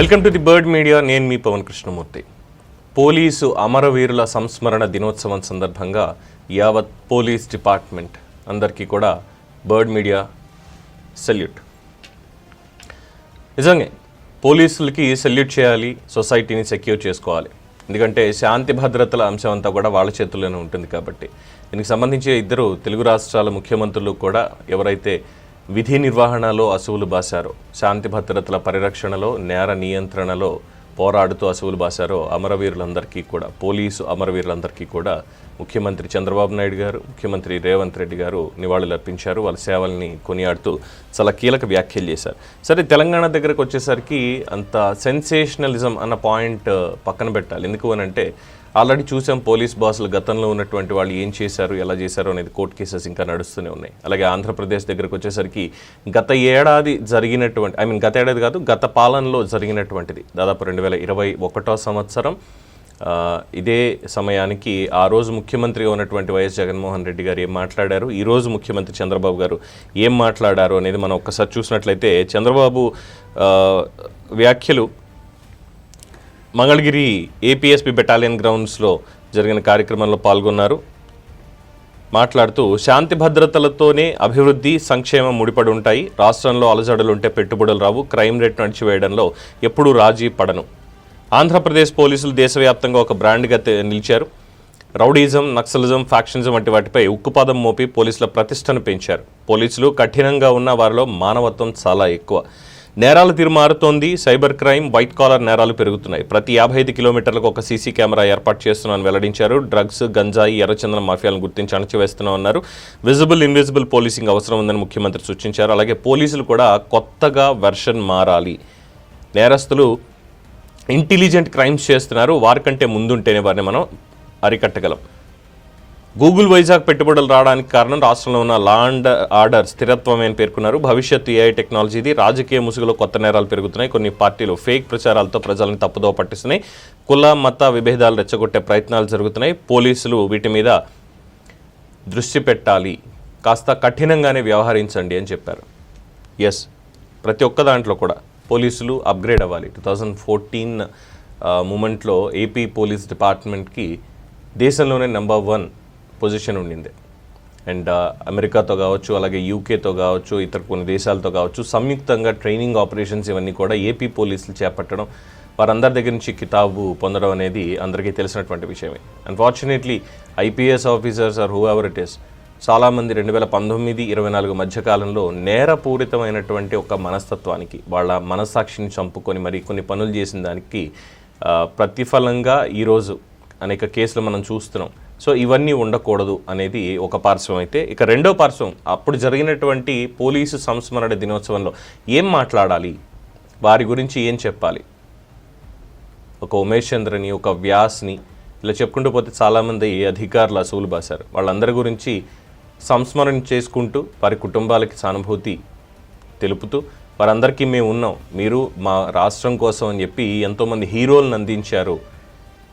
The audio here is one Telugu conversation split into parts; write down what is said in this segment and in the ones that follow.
Welcome to the bird media. నేను మీ పవన్ కృష్ణమూర్తి. పోలీసు అమరవీరుల సంస్మరణ దినోత్సవం సందర్భంగా యావత్ పోలీస్ డిపార్ట్మెంట్ అందరికీ కూడా బర్డ్ మీడియా సెల్యూట్. నిజంగా పోలీసులకి సెల్యూట్ చేయాలి సొసైటీని సెక్యూర్ చేసుకోవాలి. ఎందుకంటే శాంతి భద్రతల అంశం అంతా కూడా వాళ్ళ చేతుల్లోనే ఉంటుంది కాబట్టి. దీనికి సంబంధించి ఇద్దరు తెలుగు రాష్ట్రాల ముఖ్యమంత్రులు కూడా ఎవరైతే విధి నిర్వహణలో అసువులు బాశారో. శాంతి భద్రతల పరిరక్షణలో నేర నియంత్రణలో పోరాడుతూ అసువులు బాశారో అమరవీరులందరికీ కూడా పోలీసు అమరవీరులందరికీ కూడా. ముఖ్యమంత్రి చంద్రబాబు నాయుడు గారు ముఖ్యమంత్రి రేవంత్ రెడ్డి గారు నివాళులు అర్పించారు వాళ్ళ సేవల్ని కొనియాడుతూ చాలా కీలక వ్యాఖ్యలు చేశారు. సరే తెలంగాణ దగ్గరకు వచ్చేసరికి అంత సెన్సేషనలిజం అన్న పాయింట్ పక్కన పెట్టాలి. ఎందుకు అని అంటే ఆల్రెడీ చూసాం పోలీస్ బాసులు గతంలో ఉన్నటువంటి వాళ్ళు ఏం చేశారు ఎలా చేశారు అనేది కోర్టు కేసెస్ ఇంకా నడుస్తూనే ఉన్నాయి. అలాగే ఆంధ్రప్రదేశ్ దగ్గరకు వచ్చేసరికి గత ఏడాది జరిగినటువంటి ఐ మీన్ గత ఏడాది కాదు గత పాలనలో జరిగినటువంటిది. దాదాపు రెండు వేల ఇరవై ఒకటో సంవత్సరం ఇదే సమయానికి ఆ రోజు ముఖ్యమంత్రిగా ఉన్నటువంటి వైఎస్ జగన్మోహన్ రెడ్డి గారు ఏం మాట్లాడారు ఈరోజు ముఖ్యమంత్రి చంద్రబాబు గారు ఏం మాట్లాడారు అనేది మనం ఒక్కసారి చూసినట్లయితే చంద్రబాబు వ్యాఖ్యలు మంగళగిరి ఏపీఎస్పీ బెటాలియన్ గ్రౌండ్స్లో జరిగిన కార్యక్రమంలో పాల్గొన్నారు. మాట్లాడుతూ శాంతి భద్రతలతోనే అభివృద్ధి సంక్షేమం ముడిపడి ఉంటాయి. రాష్ట్రంలో అలజడలు ఉంటే పెట్టుబడులు రావు. క్రైమ్ రేట్ నడిచివేయడంలో ఎప్పుడూ రాజీ పడను. ఆంధ్రప్రదేశ్ పోలీసులు దేశవ్యాప్తంగా ఒక బ్రాండ్గా నిలిచారు. రౌడీజం నక్సలిజం ఫ్యాక్షనిజం వంటి వాటిపై ఉక్కుపాదం మోపి పోలీసుల ప్రతిష్టను పెంచారు. పోలీసులు కఠినంగా ఉన్న వారిలో మానవత్వం చాలా ఎక్కువ. నేరాల తీరు మారుతోంది సైబర్ క్రైమ్ వైట్ కాలర్ నేరాలు పెరుగుతున్నాయి. ప్రతి యాభై ఐదు కిలోమీటర్లకు ఒక సీసీ కెమెరా ఏర్పాటు చేస్తున్నామని వెల్లడించారు. డ్రగ్స్ గంజాయి ఎర్రచందనం మాఫియాలను గుర్తించి అణచివేస్తున్నామన్నారు విజిబుల్ ఇన్విజిబుల్ పోలీసింగ్ అవసరం ఉందని ముఖ్యమంత్రి సూచించారు. అలాగే పోలీసులు కూడా కొత్తగా వెర్షన్ మారాలి. నేరస్తులు ఇంటెలిజెంట్ క్రైమ్స్ చేస్తున్నారు. వారికంటే ముందుంటేనే వారిని మనం అరికట్టగలం. గూగుల్ వైజాగ్ పెట్టుబడులు రావడానికి కారణం రాష్ట్రంలో ఉన్న లా అండ్ ఆర్డర్ స్థిరత్వమే అని పేర్కొన్నారు. భవిష్యత్తు ఏఐ టెక్నాలజీది రాజకీయ ముసుగులో కొత్త నేరాలు పెరుగుతున్నాయి. కొన్ని పార్టీలు ఫేక్ ప్రచారాలతో ప్రజలను తప్పుదో పట్టిస్తున్నాయి. కుల మత విభేదాలు రెచ్చగొట్టే ప్రయత్నాలు జరుగుతున్నాయి. పోలీసులు వీటి మీద దృష్టి పెట్టాలి. కాస్త కఠినంగానే వ్యవహరించండి అని చెప్పారు. ఎస్ ప్రతి ఒక్క దాంట్లో కూడా పోలీసులు అప్గ్రేడ్ అవ్వాలి. టూ థౌజండ్ ఫోర్టీన్ మూమెంట్లో ఏపీ పోలీస్ డిపార్ట్మెంట్కి దేశంలోనే నెంబర్ వన్ పొజిషన్ ఉండింది. అండ్ uh, అమెరికాతో కావచ్చు అలాగే యూకేతో కావచ్చు ఇతర కొన్ని దేశాలతో కావచ్చు సంయుక్తంగా ట్రైనింగ్ ఆపరేషన్స్ ఇవన్నీ కూడా ఏపీ పోలీసులు చేపట్టడం వారందరి దగ్గర నుంచి కితాబు పొందడం అనేది అందరికీ తెలిసినటువంటి విషయమే. Unfortunately IPS officers are whoever it is చాలామంది రెండు వేల పంతొమ్మిది ఇరవై నాలుగు మధ్యకాలంలో నేరపూరితమైనటువంటి ఒక మనస్తత్వానికి వాళ్ళ మనస్సాక్షిని చంపుకొని మరి కొన్ని పనులు చేసిన దానికి ప్రతిఫలంగా ఈరోజు అనేక కేసులు మనం చూస్తున్నాం. సో ఇవన్నీ ఉండకూడదు అనేది ఒక పార్శ్వం అయితే. ఇక రెండో పార్శ్వం అప్పుడు జరిగినటువంటి పోలీసు సంస్మరణ దినోత్సవంలో ఏం మాట్లాడాలి? వారి గురించి ఏం చెప్పాలి? ఒక ఉమేష్ చంద్రని ఒక వ్యాస్ని ఇలా చెప్పుకుంటూ పోతే చాలామంది అధికారులు అసూలు బాశారు. వాళ్ళందరి గురించి సంస్మరణ చేసుకుంటూ వారి కుటుంబాలకి సానుభూతి తెలుపుతూ వారందరికీ మేము ఉన్నాం. మీరు మా రాష్ట్రం కోసం అని చెప్పి ఎంతోమంది హీరోలను అందించారు.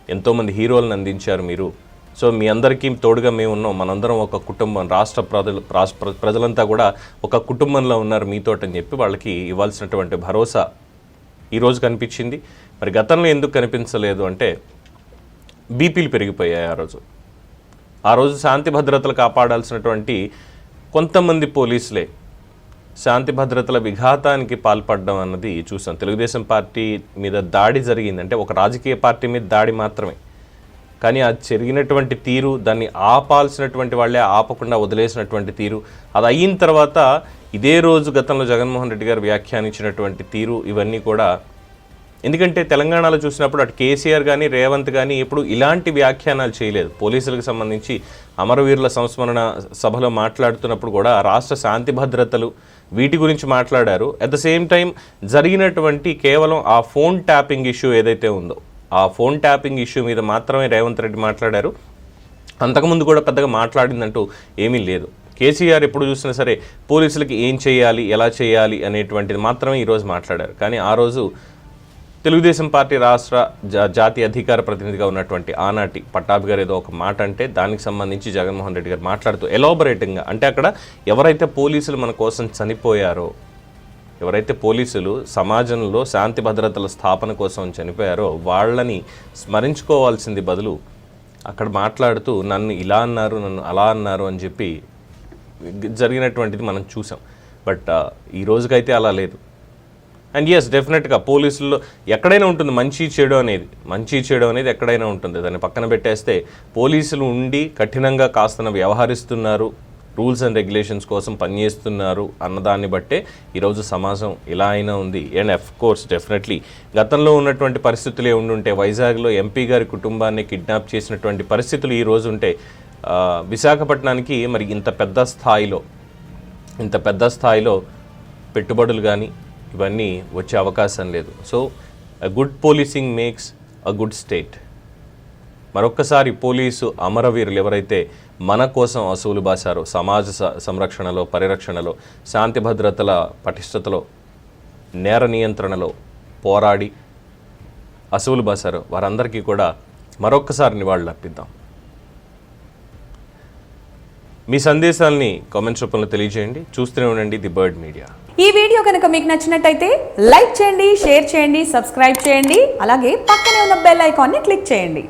ఎంతోమంది హీరోలను అందించారు మీరు. సో మీ అందరికీ తోడుగా మేము ఉన్నాం. మనందరం ఒక కుటుంబం రాష్ట్ర ప్రజలు రాష్ట్ర ప్రజలంతా కూడా ఒక కుటుంబంలో ఉన్నారు మీతోటని చెప్పి వాళ్ళకి ఇవ్వాల్సినటువంటి భరోసా ఈరోజు కనిపించింది. మరి గతంలో ఎందుకు కనిపించలేదు అంటే బీపీలు పెరిగిపోయాయి ఆ రోజు. ఆ రోజు శాంతి భద్రతలు కాపాడాల్సినటువంటి కొంతమంది పోలీసులే శాంతి భద్రతల విఘాతానికి పాల్పడడం అన్నది చూసాం. తెలుగుదేశం పార్టీ మీద దాడి జరిగింది అంటే ఒక రాజకీయ పార్టీ మీద దాడి మాత్రమే. కానీ అది జరిగినటువంటి తీరు దాన్ని ఆపాల్సినటువంటి వాళ్ళే ఆపకుండా వదిలేసినటువంటి తీరు. అది అయిన తర్వాత ఇదే రోజు గతంలో జగన్మోహన్ రెడ్డి గారు వ్యాఖ్యానించినటువంటి తీరు ఇవన్నీ కూడా. ఎందుకంటే తెలంగాణలో చూసినప్పుడు అటు కేసీఆర్ కానీ రేవంత్ కానీ ఎప్పుడు ఇలాంటి వ్యాఖ్యానాలు చేయలేదు. పోలీసులకు సంబంధించి అమరవీరుల సంస్మరణ సభలో మాట్లాడుతున్నప్పుడు కూడా రాష్ట్ర శాంతి భద్రతలు వీటి గురించి మాట్లాడారు. అట్ ద సేమ్ టైం జరిగినటువంటి కేవలం ఆ ఫోన్ ట్యాపింగ్ ఇష్యూ ఏదైతే ఉందో ఆ ఫోన్ ట్యాపింగ్ ఇష్యూ మీద మాత్రమే రేవంత్ రెడ్డి మాట్లాడారు. అంతకుముందు కూడా పెద్దగా మాట్లాడిందంటూ ఏమీ లేదు. కేసీఆర్ ఎప్పుడు చూసినా సరే పోలీసులకి ఏం చేయాలి ఎలా చేయాలి అనేటువంటిది మాత్రమే ఈరోజు మాట్లాడారు. కానీ ఆ రోజు తెలుగుదేశం పార్టీ రాష్ట్ర జా- జాతీయ అధికార ప్రతినిధిగా ఉన్నటువంటి ఆనాటి పట్టాభి గారు ఏదో ఒక మాట అంటే దానికి సంబంధించి జగన్మోహన్ రెడ్డి గారు మాట్లాడుతూ ఎలాబొరేటింగ్గా అంటే అక్కడ ఎవరైతే పోలీసులు మన కోసం చనిపోయారో ఎవరైతే పోలీసులు సమాజంలో శాంతి భద్రతల స్థాపన కోసం చనిపోయారో వాళ్ళని స్మరించుకోవాల్సింది బదులు అక్కడ మాట్లాడుతూ నన్ను ఇలా అన్నారు నన్ను అలా అన్నారు అని చెప్పి జరిగినటువంటిది మనం చూసాం. బట్ ఈ రోజుకైతే అలా లేదు. అండ్ ఎస్ డెఫినెట్గా పోలీసుల్లో ఎక్కడైనా ఉంటుంది మంచి చెడు అనేది. మంచి చెడు అనేది ఎక్కడైనా ఉంటుంది. దాన్ని పక్కన పెట్టేస్తే పోలీసులు ఉండి కఠినంగా కాస్తన వ్యవహరిస్తున్నారు. రూల్స్ అండ్ రెగ్యులేషన్స్ కోసం పనిచేస్తున్నారు అన్నదాన్ని బట్టే ఈరోజు సమాజం ఇలా అయినా ఉంది. అండ్ అఫ్ కోర్స్ డెఫినెట్లీ గతంలో ఉన్నటువంటి పరిస్థితులే ఉండుంటే వైజాగ్లో ఎంపీ గారి కుటుంబాన్ని కిడ్నాప్ చేసినటువంటి పరిస్థితులు ఈరోజు ఉంటే విశాఖపట్నానికి మరి ఇంత పెద్ద స్థాయిలో ఇంత పెద్ద స్థాయిలో పెట్టుబడులు కానీ ఇవన్నీ వచ్చే అవకాశం లేదు. So good policing makes a good state మరొక్కసారి పోలీసు అమరవీరులు ఎవరైతే మన కోసం అసూలు బాశారో సమాజ స- సంరక్షణలో పరిరక్షణలో శాంతి భద్రతల పటిష్టతలో నేర నియంత్రణలో పోరాడి అసూలు బాశారో వారందరికీ కూడా మరొక్కసారి నివాళులు అర్పిద్దాం. మీ సందేశాలని కామెంట్స్ రూపంలో తెలియజేయండి. చూస్తూనే ఉండండి ది బర్డ్ మీడియా. ఈ వీడియో కనుక మీకు నచ్చినట్టయితే లైక్ చేయండి షేర్ చేయండి సబ్స్క్రైబ్ చేయండి అలాగే పక్కనే ఉన్న బెల్ ఐకాన్ని క్లిక్ చేయండి.